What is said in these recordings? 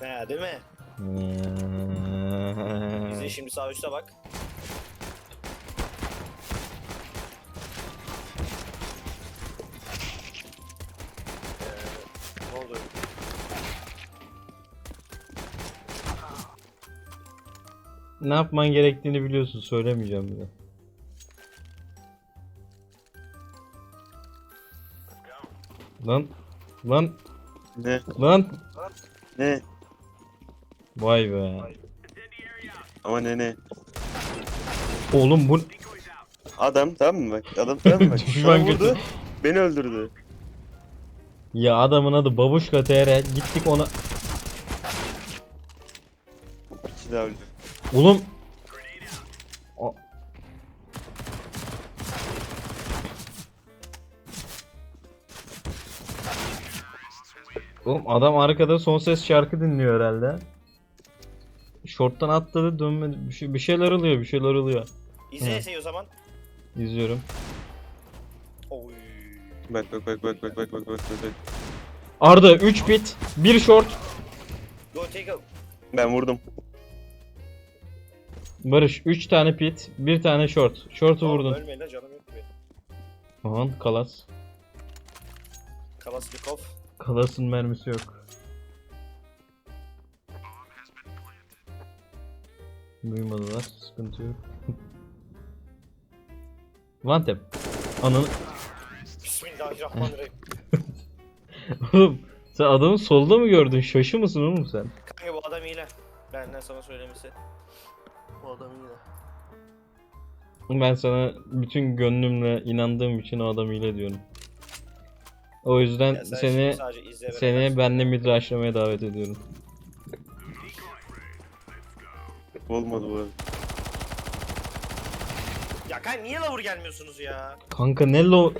He değil mi? Bize şimdi sağ üstte bak. Ee, ne oldu? Ne yapman gerektiğini biliyorsun söylemeyeceğim bile. Lan lan Ne? lan Ne? Vay be. Ama ne ne? Oğlum bu Adam tamam mı bak? Adam tamam mı bak? Düşman Bana vurdu. götü. Beni öldürdü. ya adamın adı Babuşka TR gittik ona İkisi daha öldü. Oğlum Oğlum adam arkada son ses şarkı dinliyor herhalde. Short'tan atladı dönmedi. Bir, şey, bir şeyler oluyor, bir şeyler oluyor. İzle Hı. O zaman. İzliyorum. Oy. Bak bak bak bak bak bak bak bak bak. Arda 3 pit, 1 short. Go take a... Ben vurdum. Barış 3 tane pit, 1 tane short. Short'u Oğlum, vurdun. Ölmeyin lan canım yok benim. Aman kalas. Kalasnikov. Kalasın mermisi yok. Duymadılar, sıkıntı yok. One tap. Ananı... Bismillahirrahmanirrahim. Oğlum sen adamı solda mı gördün? Şaşı mısın oğlum sen? Kanka bu adam hile. Benden sana söylemesi. Bu adam hile. Ben sana bütün gönlümle inandığım için o adam hile diyorum. O yüzden seni seni benle midraşlamaya davet ediyorum. Olmadı bu. Ya kanka niye lavur gelmiyorsunuz ya? Kanka ne lo...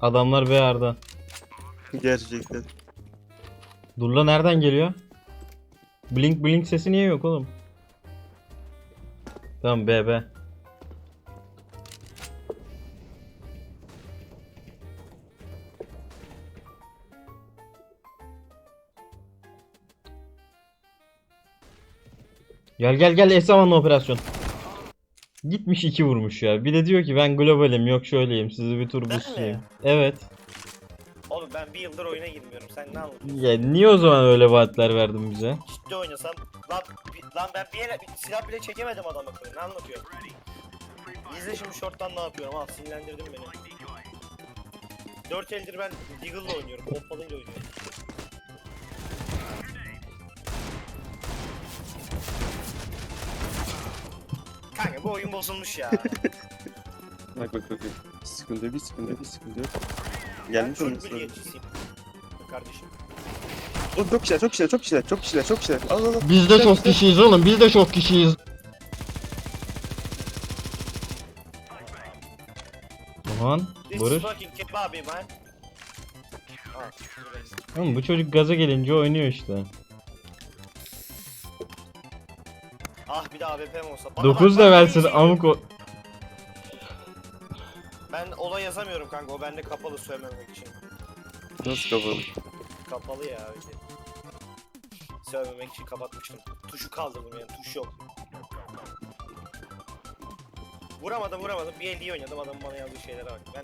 Adamlar be Arda. Gerçekten. Dur la nereden geliyor? Blink blink sesi niye yok oğlum? Tamam B B. Gel gel gel Esaman'la operasyon. Gitmiş iki vurmuş ya. Bir de diyor ki ben globalim yok şöyleyim sizi bir tur Ben mi? Evet. Oğlum ben bir yıldır oyuna girmiyorum. Sen ne anlatıyorsun? Ya niye o zaman öyle vaatler verdin bize? Ciddi oynasam lan, bi- lan ben bir, yere, bir silah bile çekemedim adam akıllı. Ne anlatıyorsun? İzle şimdi short'tan ne yapıyorum al sinirlendirdin beni. 4 eldir ben Deagle'la oynuyorum. Pompalıyla oynuyorum. Bu oyun bozulmuş ya. Bak bak bak. bak. Sıkıntı bir sıkıntı bir sıkıntı yok. Gelmiş milliyetçisiyim. Kardeşim. Oğlum çok kişiler, çok kişiler, çok kişiler, çok kişiler, çok kişiler. Al al al. Biz de çok kişiyiz oğlum biz de çok kişiyiz. Aman This Barış. is fucking kebabi man. Buradayız. Oğlum bu çocuk gaza gelince oynuyor işte. Ah bir de AWP'm olsa. Bana 9 bak, da bak, versin şey- amık o. Ben olay yazamıyorum kanka o bende kapalı söylememek için. Nasıl kapalı? Kapalı ya öyle. Söylememek için kapatmıştım. Tuşu kaldırdım yani tuş yok. Vuramadım vuramadım bir el iyi oynadım adamın bana yazdığı şeylere bak. Ben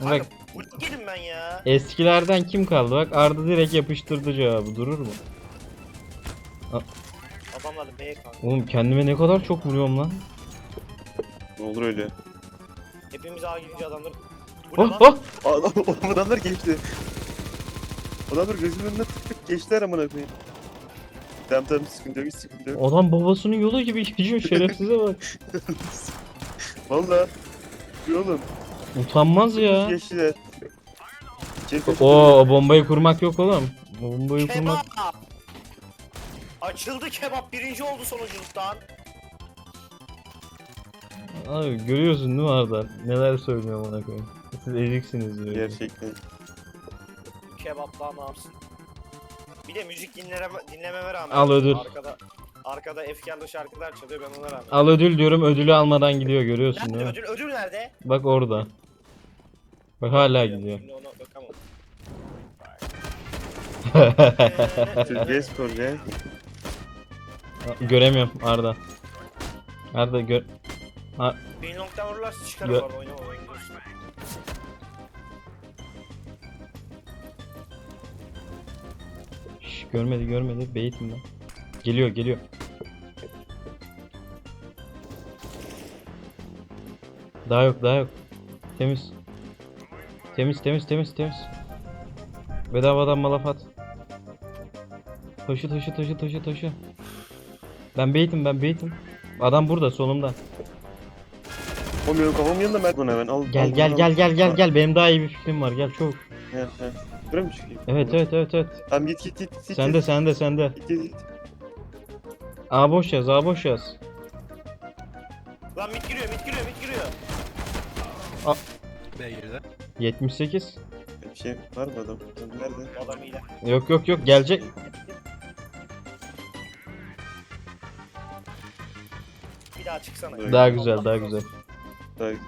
Bak kanka bu gelin ben ya. eskilerden kim kaldı bak Arda direkt yapıştırdı cevabı durur mu? Adamlar da B'ye kanka. Oğlum kendime ne kadar çok vuruyorum lan. Ne olur öyle. Hepimiz A gidince adamlar. Bu ne Oh lan? oh. Adam, oğlum adamlar geçti. Adamlar gözümün önüne tık tık geçtiler amına koyayım. Tamam tamam sıkıntı yok, hiç sıkıntı yok. Adam babasının yolu gibi geçiyor şerefsize bak. Valla. Bir oğlum. Utanmaz ya. Geçtiler. Çek Oo o bombayı kurmak yok oğlum. Bombayı kurmak. Kebap. Açıldı kebap birinci oldu sonuculuktan. Abi görüyorsun değil mi Arda? Neler söylüyor bana koyayım. Siz eziksiniz diyor. Gerçekten. Kebap daha ne yapsın? Bir de müzik dinleme, dinlememe rağmen Al ödül. arkada arkada efkarlı şarkılar çalıyor ben ona rağmen. Al ödül diyorum ödülü almadan gidiyor görüyorsun Nerede değil mi? ödül? Ödül nerede? Bak orada. Bak hala gidiyor. Şimdi ona bakamam. Türkiye Spor ya. Göremiyorum Arda. Arda gör. Ha, Bir nokta vururlarsa Gö- çıkarım oynama diyorsun. şş, görmedi görmedi. Beytim ben. Geliyor geliyor. Daha yok daha yok. Temiz. Temiz temiz temiz temiz. Bedavadan malaf at. Taşı taşı taşı taşı taşı. Ben beytim ben beytim. Adam burada solumda. O benim kafamın yanında bunu hemen al. Gel al, gel al. gel gel gel gel benim daha iyi bir fikrim var gel çabuk. Gel gel. Buraya mı çıkayım? Evet evet evet evet. Tamam git git git. git, Sende git. sende sende. Git git git. A boş yaz A boş yaz. Lan mid giriyor mid giriyor mid giriyor. B geride. 78. Bir şey var mı adam? Nerede? Adam iyi. Yok yok yok gelecek. Bir daha çıksana. Evet. Daha güzel daha güzel. Daha güzel.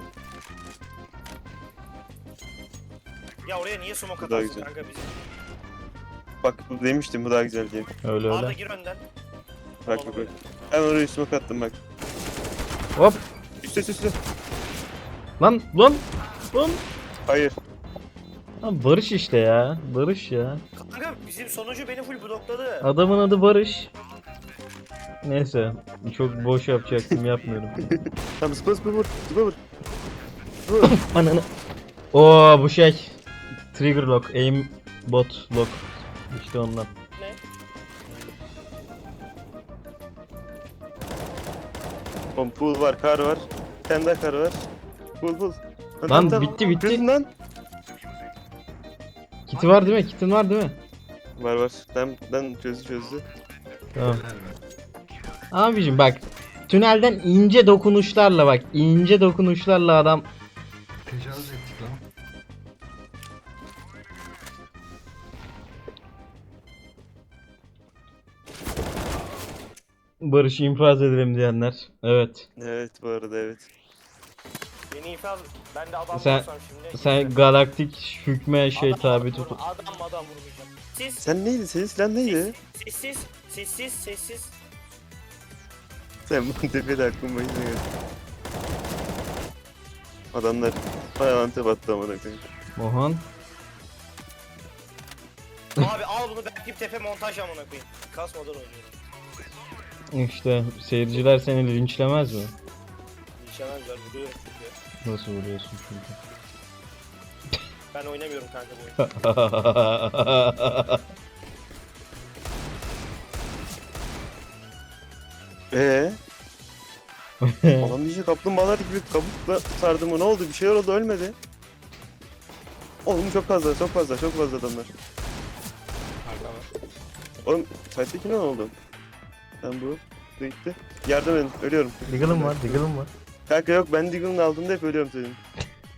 Ya oraya niye smoke Daha atarsın güzel. kanka bizim? Bak bu demiştim bu daha güzel diye. Öyle Arda öyle. gir önden. Bak bak bak. Hemen oraya smoke attım bak. Hop. Üste üste üste. Lan lan. Lan. Hayır. Lan Barış işte ya. Barış ya. Kanka bizim sonucu beni full blokladı. Adamın adı Barış. Neyse. Çok boş yapacaktım yapmıyorum. Tamam zıpla zıpla vur. Zıpla vur. Vur. Ananı. Oo bu şey. Trigger lock, aim bot lock. İşte ondan. Ne? Oğlum pool var, kar var. Bir tane daha kar var. Pool pool. Lan bitti, bitti. Kırdın lan. Kiti var değil mi? Kitin var değil mi? Var var. Ben, ben çözdü çözdü. Tamam. Abicim bak. Tünelden ince dokunuşlarla bak. ince dokunuşlarla adam Tecavüz ettik lan. Barış'ı infaz edelim diyenler. Evet. Evet bu arada evet. Beni infaz... Ben de adam Sen- vursam şimdi. Sen galaktik hükme şey Adam- tabi tut. Adam adam vurmayacağım. Siz Sen neydi? Senin silah neydi? sessiz sessiz sessiz. Sen bu tepede aklım başına geldi. Adamlar bayağı antep attı amına koyayım. Mohan. Abi al bunu belki tepe montaj amına koyayım. Kasmadan oynuyorum. İşte seyirciler seni linçlemez mi? Nişanlar vuruyorum çünkü. Nasıl vuruyorsun çünkü? Ben oynamıyorum kanka bu oyunu. Eee? Adam iyice kaplumbağalar gibi kabukla sardı mı? Ne oldu? Bir şeyler oldu ölmedi. Oğlum çok fazla, çok fazla, çok fazla adamlar. Arka var. Oğlum site'deki ne oldu? Ben bu. Bu gitti. Yardım edin, ölüyorum. Diggle'ım var, Diggle'ım var. Kanka yok ben Deagle'ın altında hep ölüyorum senin.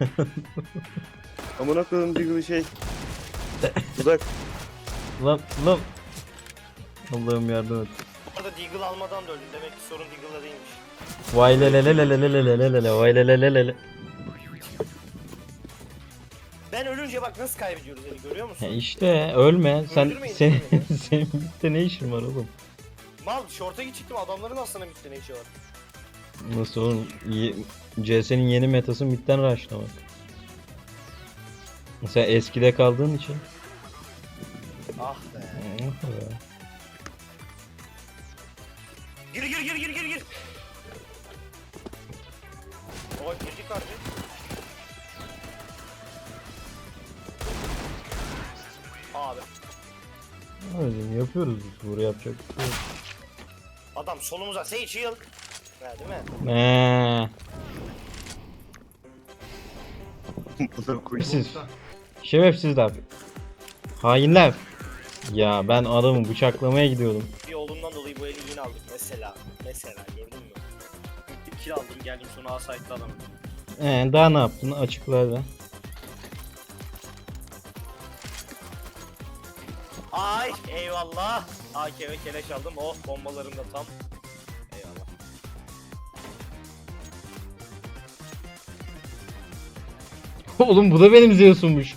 Amına koyduğum Deagle'ı şey. Uzak. Lan lan. Allah'ım yardım et. Arada Deagle almadan da öldüm. Demek ki sorun Deagle'da değilmiş. Vay le le le le le le le le le le vay le le le le le. Ben ölünce bak nasıl kaybediyoruz eli görüyor musun? Ya işte ölme. Sen Öldürmeyin senin bitti ne işin var oğlum? Mal şorta gidecektim adamların aslında bitti ne işi var. Nasıl oğlum? Ye- CS'nin yeni metası midden rushlamak. Sen eskide kaldığın için. Ah be. Oh be. Gir gir gir gir gir gir. Oha girdik harbi. Abi Öyle yapıyoruz biz burada yapacak. bir şey yok. adam solumuza Sage heal. Ha değil mi? Koy. Siz şerefsizler. Hainler. Ya ben adamı bıçaklamaya gidiyordum. Mesela. Mesela gördün mü? Gittim kill aldım geldim sonra asaytlı adamı. Ee, daha ne yaptın? Açıkla hadi. Ay eyvallah. AK ve keleş aldım. Oh bombalarım da tam. Eyvallah. Oğlum bu da benim Zeus'ummuş.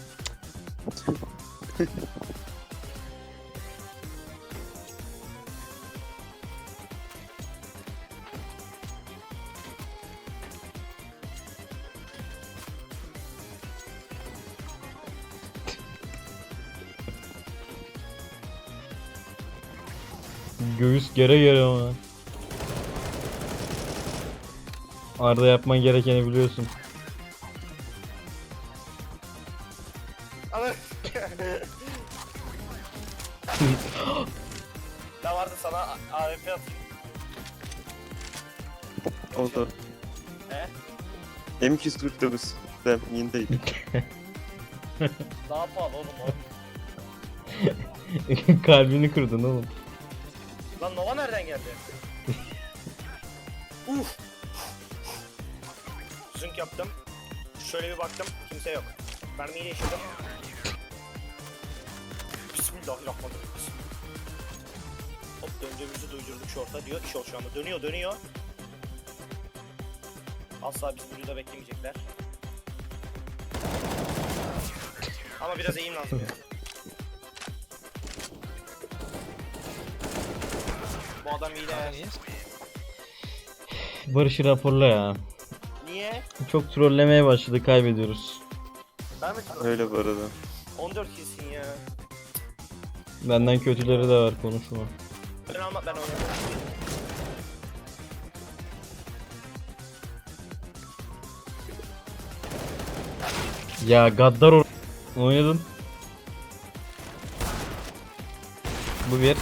Göğüs gere gere ama. Arda yapman gerekeni biliyorsun. Alır. ne vardı sana AWP atayım. Oldu. He? M249. Dem yeni değil. Ne yapalım oğlum o? Kalbini kırdın oğlum. Lan Nova nereden geldi? Uf. Zünk yaptım. Şöyle bir baktım. Kimse yok. Mermiyi değiştirdim. Bismillahirrahmanirrahim. Hop döndüğümüzü duydurduk şorta diyor. Şu anda dönüyor dönüyor. Asla bizi burada beklemeyecekler. Ama biraz eğim lazım ya. adam iyi Kanka de. niye? Barış'ı raporla ya. Niye? Çok trollemeye başladı kaybediyoruz. Ben mi? Öyle bu arada. 14 killsin ya. Benden kötüleri de var konuşma. Ben alma ben oynamam. Ya gaddar or- oynadın. Bu bir.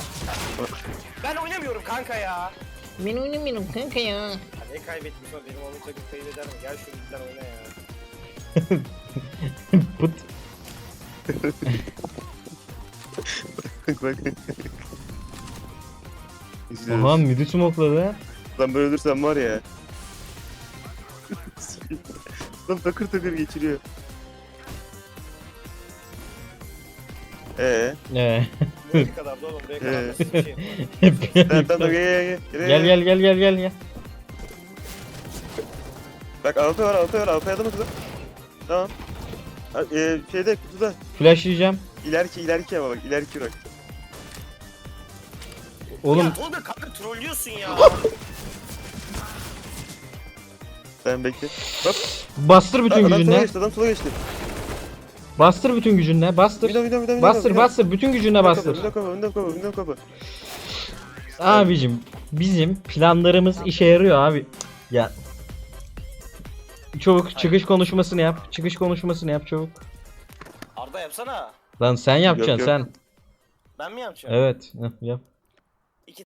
Ben oynamıyorum kanka ya. Ben oynamıyorum kanka ya. Ya ne kaybetmiş o benim oyun takım kaybeder mi? Gel şu ligden oyna ya. Pıt. Bak bak. İzliyoruz. Aha midi smokladı. Lan böyle ölürsem var ya. Lan takır takır geçiriyor. Ee, Ee. Buraya kadar da oğlum buraya kadar gel gel gel. Gel gel gel gel gel gel. Bak AWP var AWP var AWP adamı kızım. Tamam. Ha, Ee, şeyde kutuda. Flash yiyeceğim. İleriki ileriki ama bak ileriki bak. Oğlum Ya Tolga kanka trollüyorsun ya. Sen bekle. Hop. bastır bütün Adam sola gücünle. geçti adam sola geçti. Bastır bütün gücünle. Bastır. Video video video Bastır bastır bütün gücünle bastır. Window cover window cover window cover. Abicim bizim planlarımız işe yarıyor abi. Ya. Çabuk çıkış konuşmasını yap. Çıkış konuşmasını yap çabuk. Arda yapsana. Lan sen yapacaksın yok. sen. Ben mi yapacağım? Evet. heh, yap.